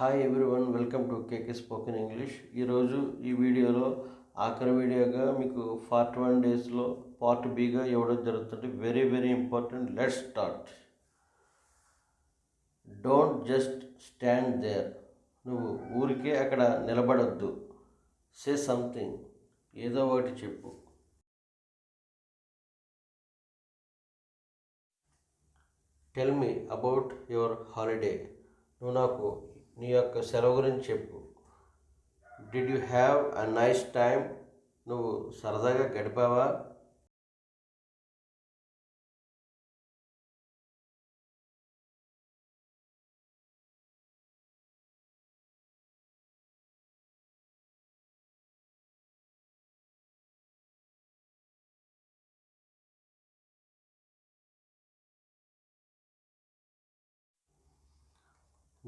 Hi everyone welcome to KK spoken English ఈరోజు ఈ వీడియోలో ఆఖరి వీడియోగా మీకు పార్ట్ వన్ డేస్లో పార్ట్ బిగా ఇవ్వడం జరుగుతుంది. Very very important let start don't just stand there నువ్వు ఊరికే అక్కడ నిలబడొద్దు. సే సంథింగ్ ఏదో ఒకటి చెప్పు. Tell me about your holiday నువ్వు నాకు నీ యొక్క సెలవు గురించి చెప్పు. Did you have a nice time నువ్వు సరదాగా గడిపావా?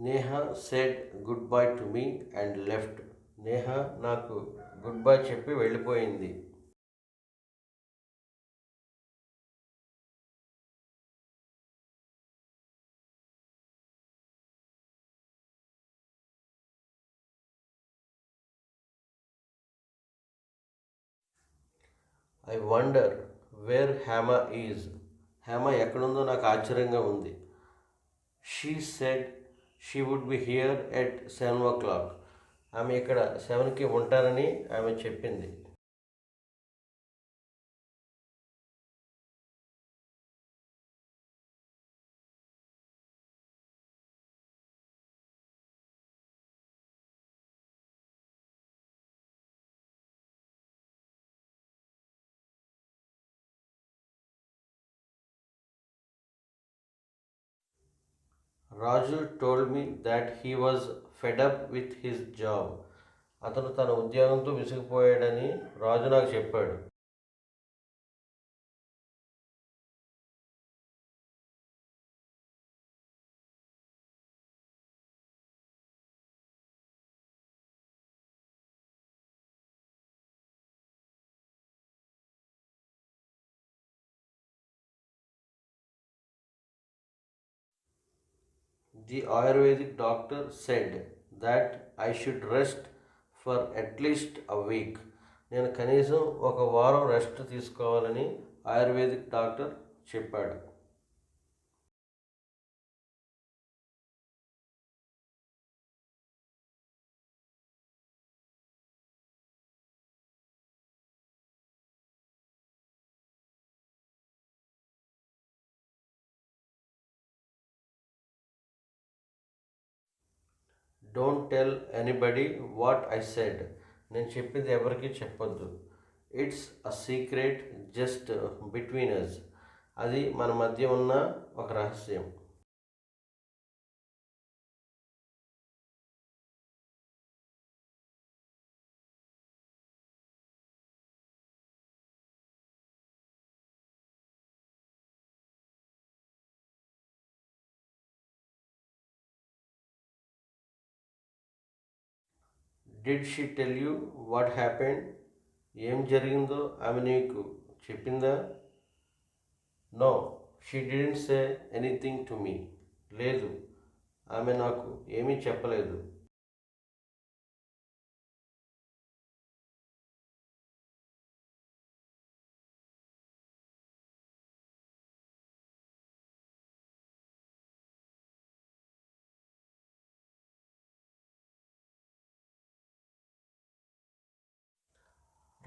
Neha said good bye to me and left Neha నాకు గుడ్ బై చెప్పి వెళ్ళిపోయింది. I wonder where Hema is Hema ఎక్కడుందో నాకు ఆశ్చర్యంగా ఉంది. She said she would be here at seven o'clock ఆమె ఇక్కడ సెవెన్కి ఉంటారని ఆమె చెప్పింది. Raju told me that he was fed up with his job. అతను తన ఉద్యోగంతో విసిగిపోయాడని రాజు నాకు చెప్పాడు. The Ayurvedic doctor said that I should rest for at least a week. నేను కనీసం ఒక వారం రెస్ట్ తీసుకోవాలని ఆయుర్వేదిక్ డాక్టర్ చెప్పాడు don't tell anybody what I said నేను చెప్పింది ఎవరికి చెప్పొద్దు. It's a secret just between us అది మన మధ్య ఉన్న ఒక రహస్యం. Did she tell you what happened ఏం జరిగిందో ఆమె నీకు చెప్పిందా? No she didn't say anything to me లేదు ఆమె నాకు ఏమీ చెప్పలేదు.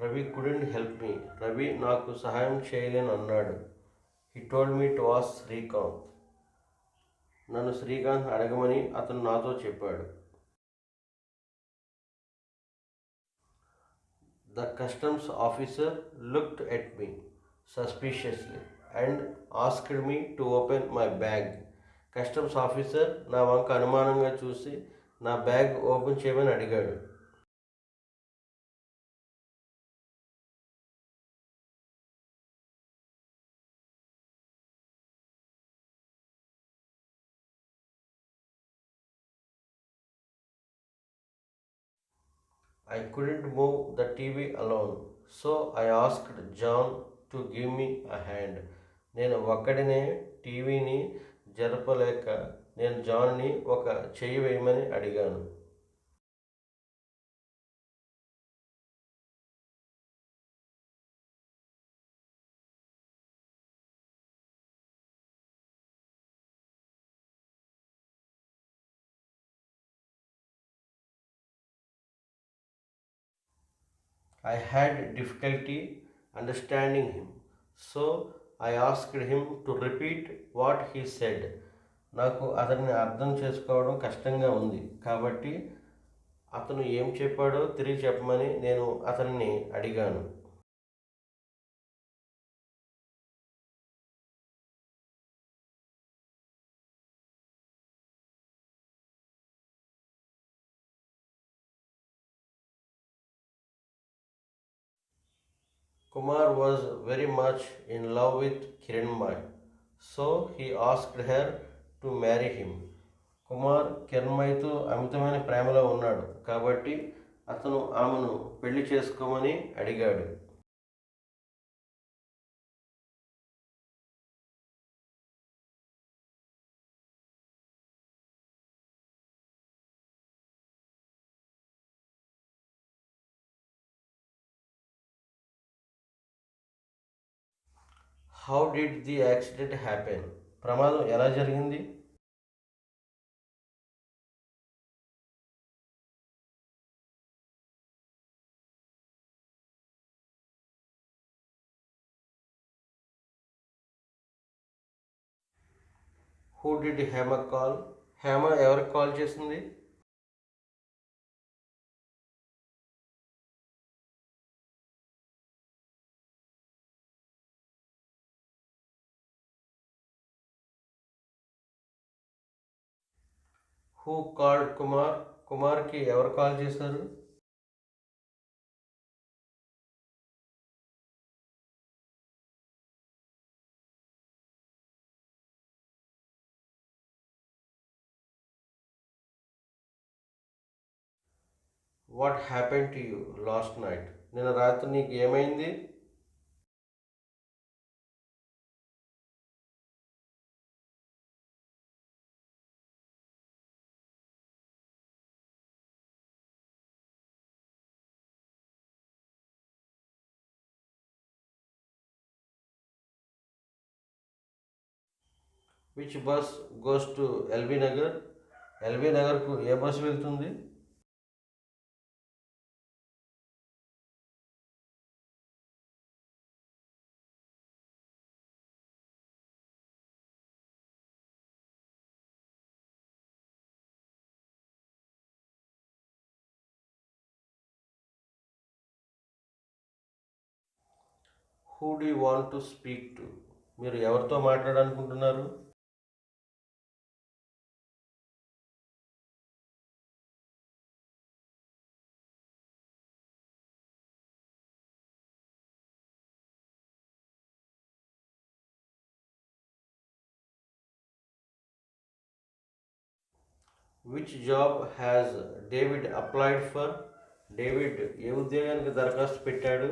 Ravi couldn't help me Ravi నాకు సహాయం చేయలేని అన్నాడు. He told me to was Srikanth. నన్ను శ్రీకాంత్ అడగమని అతను నాతో చెప్పాడు. The customs officer looked at me suspiciously and asked me to open my bag customs officer నా వంక అనుమానంగా చూసి నా బ్యాగ్ ఓపెన్ చేయమని అడిగాడు. I couldn't move the TV alone, so I asked John to give me a hand. నేను ఒక్కడినే టీవీని జరపలేక నేను జాన్ని ఒక చెయ్యి వేయమని అడిగాను I had difficulty understanding him, so I asked him to repeat what he said. నాకు అతన్ని అర్థం చేసుకోవడం కష్టంగా ఉంది కాబట్టి అతను ఏం చెప్పాడో తిరిగి చెప్పమని నేను అతన్ని అడిగాను Kumar was very much in love with Kiranmai, so he asked her to marry him. Kumar కిరణ్మయ్తో అమితమైన ప్రేమలో ఉన్నాడు కాబట్టి అతను ఆమెను పెళ్ళి చేసుకోమని అడిగాడు how did the accident happen ప్రమాదం ఎలా జరిగింది? Who did Hema call Hema ఎవరికి కాల్ చేసింది? హూ కాల్డ్ కుమార్ కుమార్కి ఎవరు కాల్ చేశారు? What happen to you last night నిన్న రాత్రి నీకు ఏమైంది? Which bus goes to LB Nagar LB నగర్కు ఏ బస్సు వెళ్తుంది? Who do want to speak to మీరు ఎవరితో మాట్లాడాలనుకుంటున్నారు? which job has David applied for David ఏ ఉద్యోగానికి దరఖాస్తు పెట్టాడు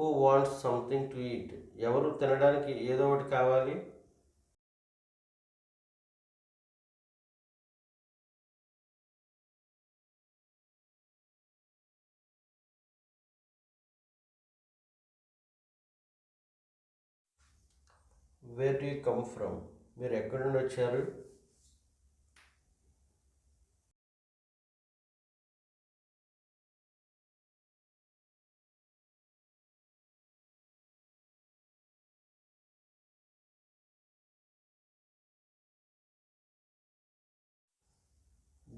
who wants something to eat ఎవరు తినడానికి ఏదో ఒకటి కావాలి? Where do you come from మీరు ఎక్కడి నుండి వచ్చారు?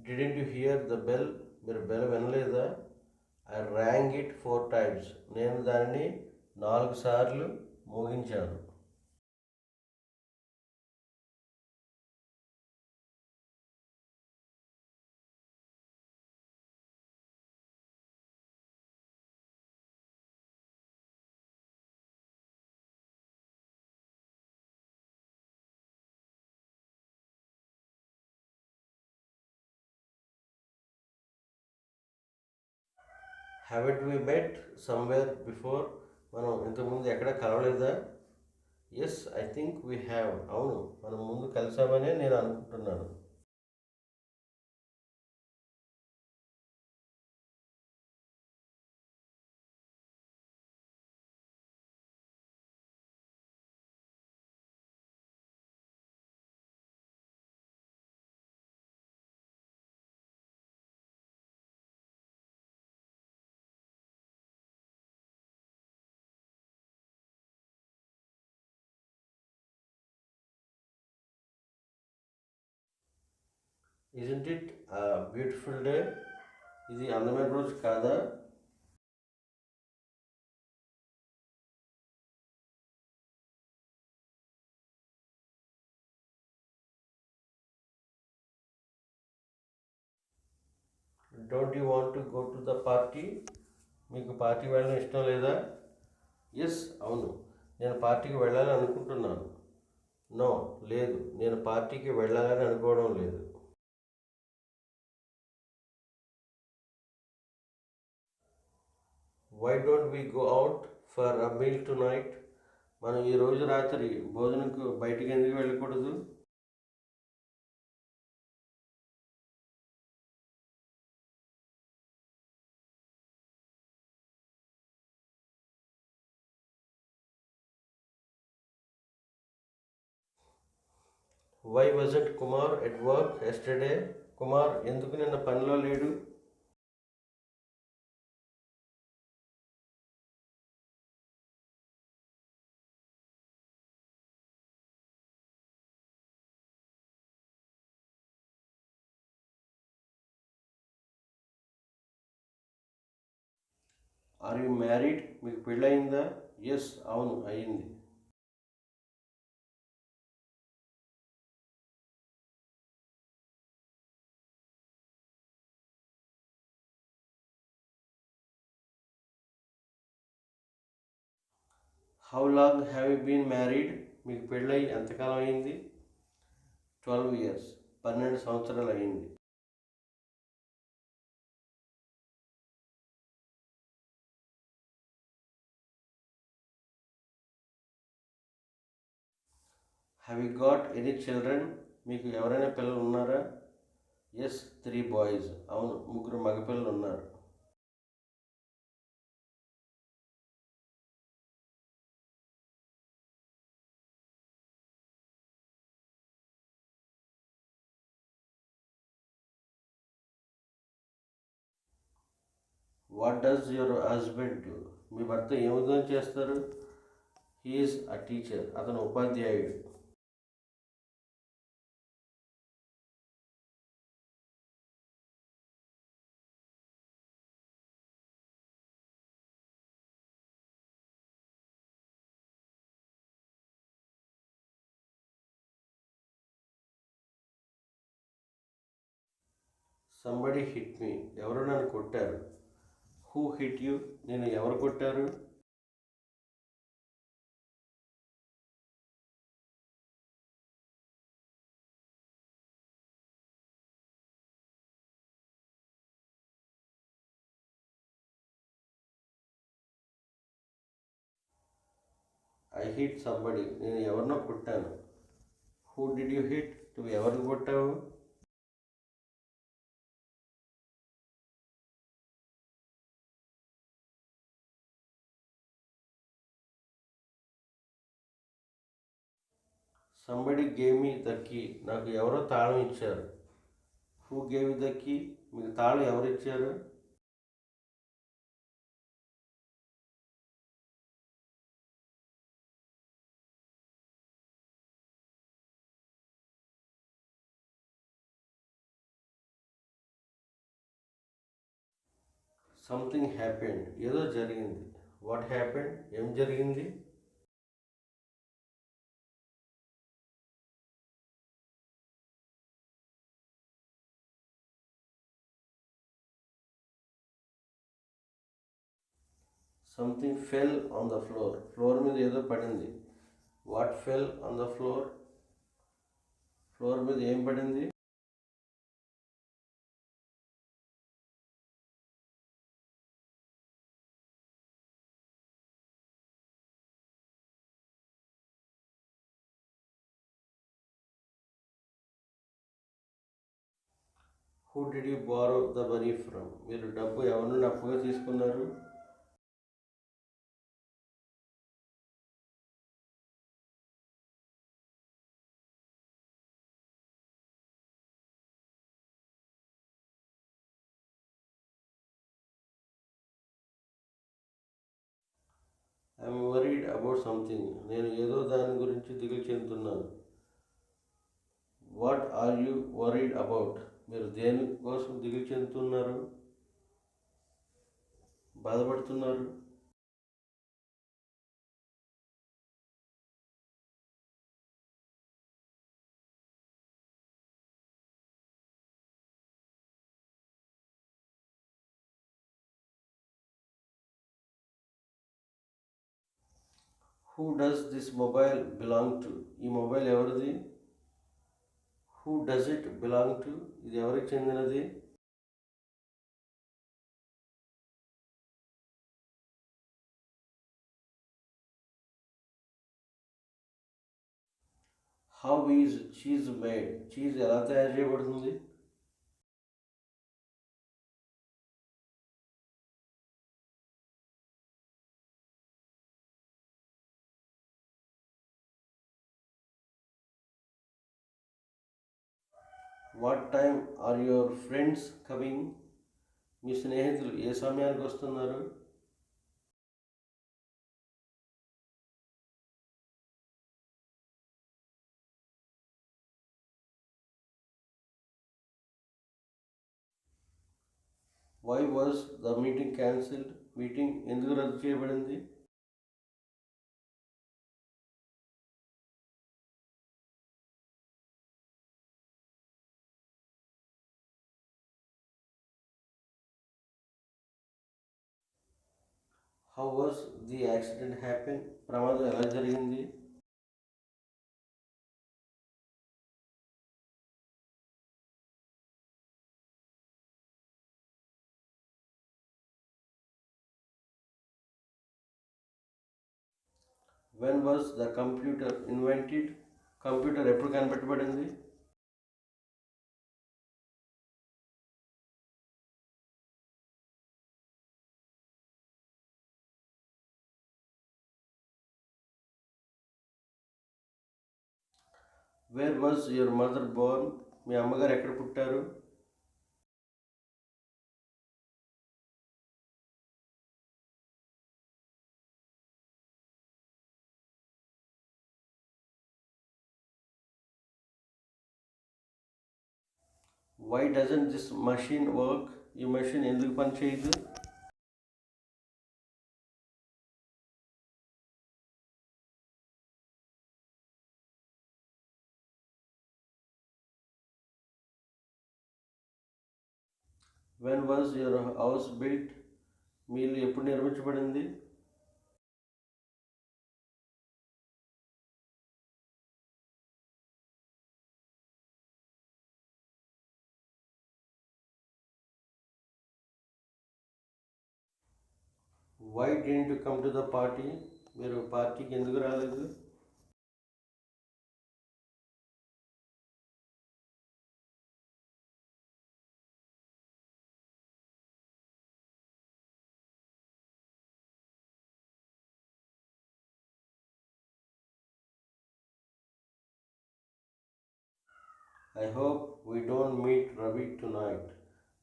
Didn't you hear the bell మీరు బెల్ వినలేదా? I rang it four times నేను దానిని నాలుగు సార్లు మోగించాను. Haven't we met somewhere before మనం ఇంతకుముందు ఎక్కడ కలవలేదా? Yes I think we have అవును మనం ముందు కలిసామనే నేను అనుకుంటున్నాను. ఇజంట్ ఇట్ బ్యూటిఫుల్ డే ఇది అందమైన రోజు కాదా? Don't you want to go to the party మీకు పార్టీ వెళ్ళడం ఇష్టం లేదా? ఎస్ అవును. నేను పార్టీకి వెళ్ళాలని అనుకుంటున్నాను నో లేదు. నేను పార్టీకి వెళ్ళాలని అనుకోవడం లేదు. Why don't we go out for a meal tonight మనం ఈ రోజు రాత్రి భోజనంకు బయటికి ఎందుకు వెళ్ళకూడదు? Why wasn't Kumar at work yesterday Kumar ఎందుకు నిన్న పనిలో లేడు? Are you married? మీకు పెళ్ళయిందా? ఎస్ అవును అయింది how long have you been married మీకు పెళ్ళయి ఎంతకాలం అయింది? ట్వెల్వ్ ఇయర్స్ పన్నెండు సంవత్సరాలు అయింది have you got any children మీకు ఎవరైనా పిల్లలు ఉన్నారా? ఎస్ త్రీ బాయ్స్ అవును ముగ్గురు మగపిల్లలు ఉన్నారు. What does your husband do మీ భర్త ఏ ఉద్యోగం చేస్తారు? హీఈస్ అ టీచర్ అతను ఉపాధ్యాయుడు. సంబడి హిట్ మీ ఎవరు నన్ను కొట్టారు. హూ హిట్ యూ నేను ఎవరు కొట్టారు? ఐ హిట్ సంబడి నేను ఎవరినో కొట్టాను. హూ డిడ్ యూ హిట్ నువ్వు ఎవరిని కొట్టావు? Somebody gave me the key నాకు ఎవరో తాళం ఇచ్చారు. హూ గేమ్ ద కీ మీకు తాళం ఎవరు ఇచ్చారు? సంథింగ్ హ్యాపెండ్ ఏదో జరిగింది. వాట్ హ్యాపెండ్ ఏం జరిగింది? Something fell on the floor floor మీద ఏదో పడింది. What fell on the floor floor మీద ఏం పడింది? Who did you borrow the money from మీరు డబ్బు ఎవరు నుండి అప్పుగా తీసుకున్నారు? ఐఎమ్ వరీడ్ అబౌట్ సంథింగ్ నేను ఏదో దాని గురించి దిగులు చెందుతున్నాను. What are you worried about మీరు దేని కోసం దిగులు చెందుతున్నారు? బాధపడుతున్నారు? Who does this mobile belong to ఈ మొబైల్ ఎవరిది? Who does it belong to ఇది ఎవరికి చెందినది? How is cheese made cheese ఎలా తయారు చేయబడుతుంది? What time are your friends coming మీ స్నేహితులు ఏ సమయానికి వస్తున్నారు? Why was the meeting cancelled meeting ఎందుకు రద్దు చేయబడింది? how was the accident happen ప్రమాదం ఎలా జరిగింది when was the computer invented computer ఎప్పుడు కనిపెట్టబడింది where was your mother born మీ అమ్మగారు ఎక్కడ పుట్టారు? Why doesn't this machine work ఈ మెషిన్ ఎందుకు పని when was your house built మీ ఇల్లు ఎప్పుడు నిర్మించబడింది? Why didn't you come to the party మీరు పార్టీకి ఎందుకు రాలేదు? I hope we don't meet Ravi tonight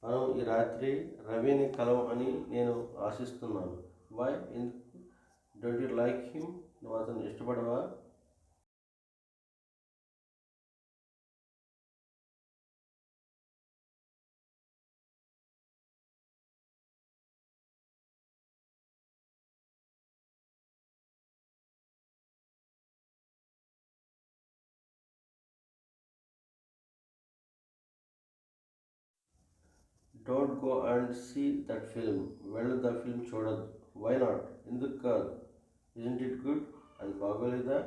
మనం ఈ రాత్రి రవిని కలం అని నేను ఆశిస్తున్నాను. వై ఎందుకు? డోంట్ యూ లైక్ హిమ్ నువ్వు అతను ఇష్టపడవా? Don't go and see that film వెళ్ళు ద ఫిల్మ్ చూడద్దు వై నాట్ ఎందుకు కాదు ఇజంట్ ఇట్ గుడ్ అది బాగోలేదా